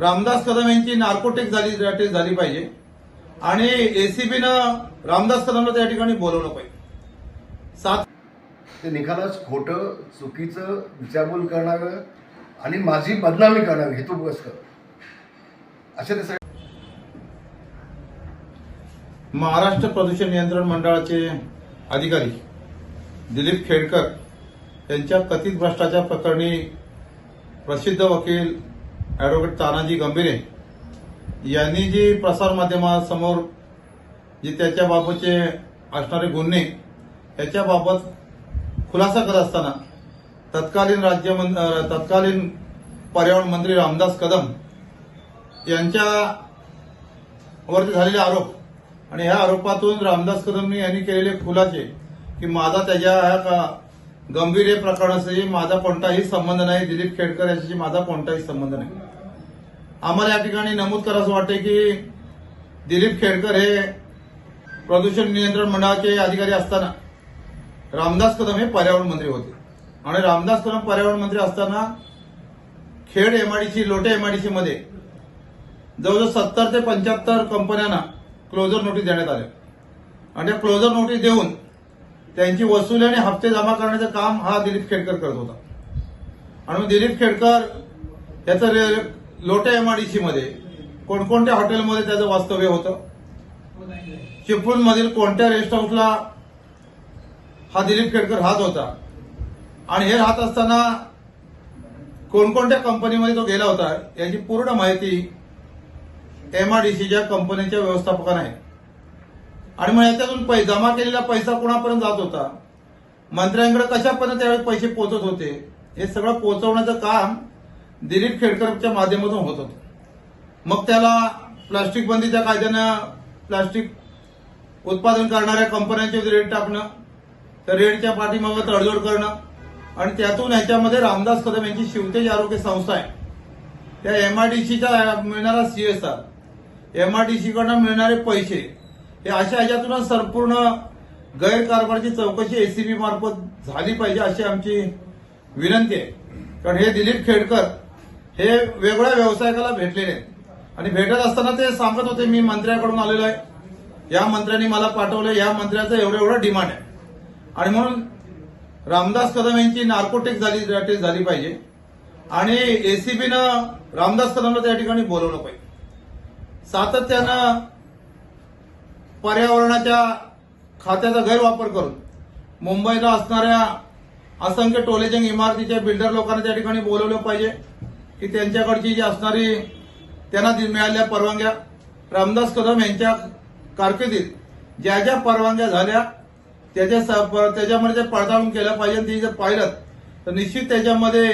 रामदास कदम यांची नार्कोटिक झाली झाली पाहिजे. आणि एसीबीनं रामदास कदमला त्या ठिकाणी बोलवलं पाहिजे. सात ते निकालाच खोटं चुकीचं विचारबोल करणारं आणि माझी बदनामी करणारं हेतुपुरस्कर असे ते सगळे महाराष्ट्र प्रदूषण नियंत्रण मंडळाचे अधिकारी दिलीप खेडकर यांच्या कथित भ्रष्टाचार प्रकरणी प्रसिद्ध वकील ॲडव्होकेट तानाजी गंभीरे यांनी जी प्रसारमाध्यमासमोर जे त्याच्याबाबतचे असणारे गुन्हे याच्याबाबत खुलासा करत असताना तत्कालीन राज्यमं तत्कालीन पर्यावरण मंत्री रामदास कदम यांच्या वरती झालेले आरोप आणि ह्या आरोपातून रामदास कदम यांनी केलेले खुलासे की माझा त्याच्या ह्या का गंभीर हे प्रकरणाशी माझा कोणताही संबंध नाही दिलीप खेडकर यांच्याशी माझा कोणताही संबंध नाही. आम्हाला या ठिकाणी नमूद करावं वाटते की दिलीप खेडकर हे प्रदूषण नियंत्रण मंडळाचे अधिकारी असताना रामदास कदम हे पर्यावरण मंत्री होते. आणि रामदास कदम पर्यावरण मंत्री असताना खेड एमआयडीसी लोटे एमआयडीसी मध्ये जवळजवळ सत्तर ते पंच्याहत्तर कंपन्यांना क्लोजर नोटीस देण्यात आल्या आणि त्या क्लोजर नोटीस देऊन त्यांची वसुली आणि हप्ते जमा करण्याचं काम हा दिलीप खेडकर करत होता. आणि दिलीप खेडकर याचं रे- लोटे एमआयडीसी मध्ये कोणकोणत्या हॉटेलमध्ये त्याचं वास्तव्य होतं? चिपळूणमधील कोणत्या रेस्ट हाऊसला हा दिलीप खेडकर राहत होता? आणि हे राहत असताना कोणकोणत्या कंपनीमध्ये तो गेला होता? याची पूर्ण माहिती एमआरडीसीच्या कंपनीच्या व्यवस्थापकांना आहे. आणि मग याच्यातून पै जमा केलेला पैसा कोणापर्यंत जात होता? मंत्र्यांकडे कशापर्यंत त्यावेळी पैसे पोहोचत होते? हे सगळं पोहोचवण्याचं काम दिलीप खेडकरच्या माध्यमातून होत होतं. मग त्याला प्लास्टिक बंदीच्या कायद्यानं प्लास्टिक उत्पादन करणाऱ्या कंपन्यांचे रेट टाकणं त्या रेडच्या पाठीमागं तडजोड करणं आणि त्यातून याच्यामध्ये रामदास कदम यांची शिवतेज आरोग्य संस्था आहे. त्या एमआरडीसीचा मिळणारा सीएसआर एमआरडीसीकडनं मिळणारे पैसे हे अशा ह्याच्यातूनच संपूर्ण गैरकारभाराची चौकशी एसीबी मार्फत झाली पाहिजे अशी आमची विनंती आहे. कारण हे दिलीप खेडकर हे वेगळ्या व्यावसायिकाला भेटलेले आहेत. आणि भेटत असताना ते सांगत होते मी मंत्र्याकडून आलेलो आहे. या मंत्र्यांनी मला पाठवलं या मंत्र्याचं एवढं एवढं डिमांड आहे. आणि म्हणून रामदास कदम यांची नार्कोटिक झाली टेस्ट झाली पाहिजे. आणि एसीबीनं रामदास कदमला त्या ठिकाणी बोलवलं पाहिजे. सातत्यानं पर्यावरणाच्या खात्याचा गैरवापर करून मुंबईला असणाऱ्या असंख्य टोलेजंग इमारतीच्या बिल्डर लोकांना त्या ठिकाणी बोलवलं पाहिजे की त्यांच्याकडची जी असणारी त्यांना मिळालेल्या परवानग्या. रामदास कदम यांच्या कारकिर्दीत ज्या ज्या परवानग्या झाल्या त्याच्या त्याच्यामध्ये ते पडताळून केलं पाहिजे ती जर पाहिलं तर निश्चित त्याच्यामध्ये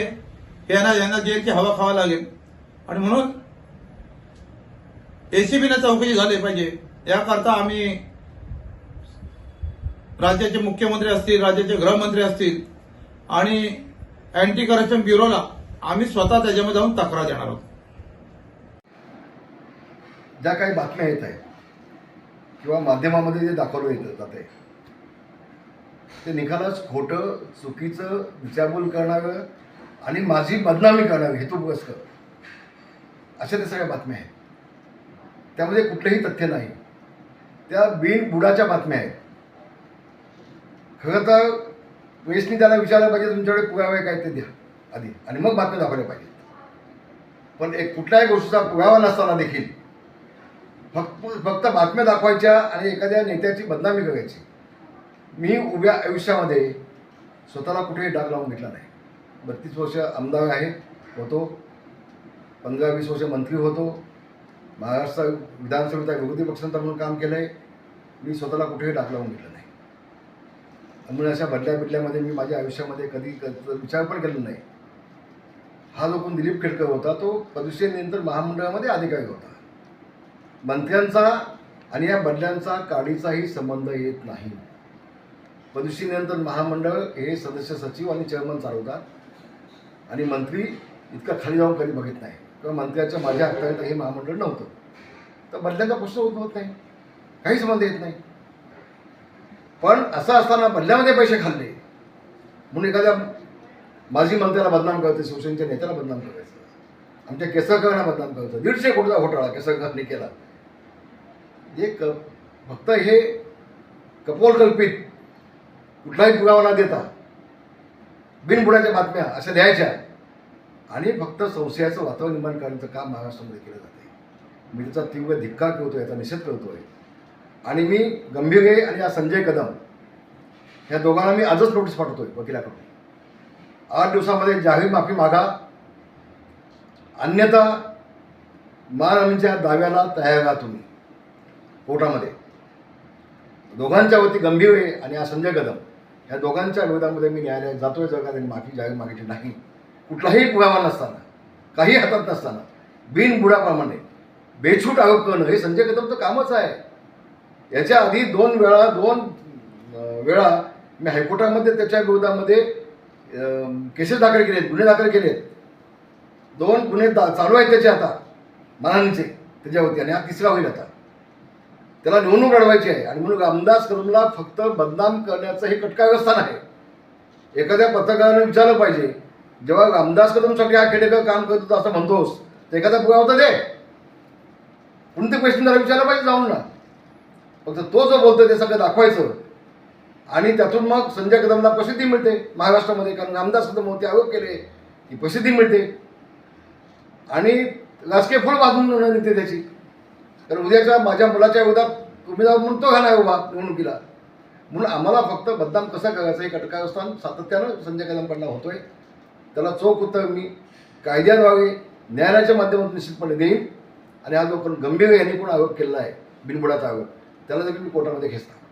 यांना यांना जेलची हवा खावा लागेल. आणि म्हणून एसीबीने चौकशी झाली पाहिजे. याकरता आम्ही राज्याचे मुख्यमंत्री असतील राज्याचे गृहमंत्री असतील आणि अँटी करप्शन ब्युरोला आम्ही स्वतः त्याच्यामध्ये जाऊन तक्रार देणार आहोत. ज्या काही बातम्या येत आहेत किंवा माध्यमामध्ये जे दाखवलं जातं आहे ते निकालच खोटं चुकीचं विचारबोल करणारं आणि माझी बदनामी करणारं हेतुपुरस्कर अशा त्या सगळ्या बातम्या आहेत. त्यामध्ये कुठलंही तथ्य नाही. त्या बिनबुडाच्या बातम्या आहेत. खरं तर वेस्टनी त्याला विचारलं पाहिजे तुमच्याकडे पुरावे काय ते द्या आधी. आणि मग बातम्या दाखवल्या पाहिजेत. पण एक कुठल्याही गोष्टीचा पुरावा नसताना देखील फक्त फक्त बातम्या दाखवायच्या आणि एखाद्या नेत्याची बदनामी करायची. मी उभ्या आयुष्यामध्ये स्वतःला कुठेही डाग लावून घेतला नाही. बत्तीस वर्ष आमदार आहे होतो. पंधरा वीस वर्ष मंत्री होतो. महाराष्ट्र विधानसभेचा विरोधी पक्षांतर म्हणून काम केलं आहे मी स्वतःला कुठेही डाग लावून घेतलं नाही. म्हणून अशा बदल्या बिडल्यामध्ये मी माझ्या आयुष्यामध्ये कधी विचार पण केला नाही. हा जो कोण दिलीप खेडकर होता तो प्रदूषण नियंत्रण महामंडळामध्ये अधिकारी होता. मंत्र्यांचा आणि या बदल्यांचा काडीचाही संबंध येत नाही. प्रदूषण नियंत्रण महामंडळ हे सदस्य सचिव आणि चेअरमन चालवतात. आणि मंत्री इतका खाली जाऊन कधी बघित नाही. किंवा मंत्र्याच्या माझ्या हाताळीत हे महामंडळ नव्हतं. तर बदल्यांचा प्रश्न उद्भवत नाही. काही संबंध येत नाही. पण असं असताना बदल्यामध्ये पैसे खाल्ले. म्हणून एखाद्या माजी मंत्र्याला बदनाम करते शिवसेनेच्या नेत्याला बदनाम करायचं. आमच्या केसरकरांना बदनाम करायचं. दीडशे कोटीचा घोटाळा केसरकरांनी केला. हे क फक्त हे कपोलकल्पित कुठलाही पुरावा न देता बिनबुडाच्या बातम्या अशा द्यायच्या. आणि फक्त संशयाचं वातावरण निर्माण करण्याचं काम महाराष्ट्रामध्ये केलं जाते मी त्याचा तीव्र धिक्कार करतो याचा निषेध करतो आहे आणि मी गंभीर आणि या संजय कदम. या दोघांना मी आजच नोटीस पाठवतोय वकिलाकडून. आठ दिवसामध्ये जाहीर माफी मागा. अन्यथा मानहानीच्या दाव्याला तयार राहा तुम्ही. कोर्टामध्ये. दोघांच्या वती गंभीर आहे आणि हा संजय कदम. या दोघांच्या विरोधामध्ये मी न्यायालयात जातोय जर का त्यांनी माफी जाहीर मागितली नाही. कुठलाही पुरावा नसताना काही हातात नसताना बिनबुडाप्रमाणे बेछूट आरोप करणं हे संजय कदमचं कामच आहे. याच्या आधी दोन वेळा दोन वेळा मी हायकोर्टामध्ये त्याच्या विरोधामध्ये केसेस दाखल केले आहेत गुन्हे दाखल केले आहेत. दोन गुन्हे दा चालू आहेत त्याचे आता मानांचे त्याच्यावरती आणि हा तिसरा होईल आता. त्याला निवडणूक लढवायची आहे आणि म्हणून रामदास कदमला फक्त बदनाम करण्याचं हे कटकाव्यवस्थान आहे. एखाद्या पत्रकाराने विचारलं पाहिजे जेव्हा रामदास कदमसाठी हा खेडेकर काम करत होता असं म्हणतोस तर एखादा पुरावा होता दे. कोणते क्वेश्चन त्याला विचारलं पाहिजे जाऊन ना. फक्त तो जो बोलतो ते सगळं दाखवायचं. आणि त्यातून मग संजय कदमला प्रसिद्धी मिळते. महाराष्ट्रामध्ये कारण रामदास कदम होते आरोप केले ती प्रसिद्धी मिळते. आणि राजकीय फळ बाजून येते त्याची. कारण उद्याच्या माझ्या मुलाच्या विरोधात उमेदवार म्हणून तो घालाय उभा निवडणुकीला? म्हणून आम्हाला फक्त बदनाम कसा करायचा हे कटकावस्थान सातत्यानं संजय कदमकडनं होतोय. त्याला चोख उत्तर मी कायद्याद्वारे न्यायालयाच्या माध्यमातून निश्चितपणे देईन. आणि हा जो पण गंभीर यांनी पण आरोप केलेला आहे बिनबुडाचा आरोप. त्याला देखील मी कोर्टामध्ये खेचणार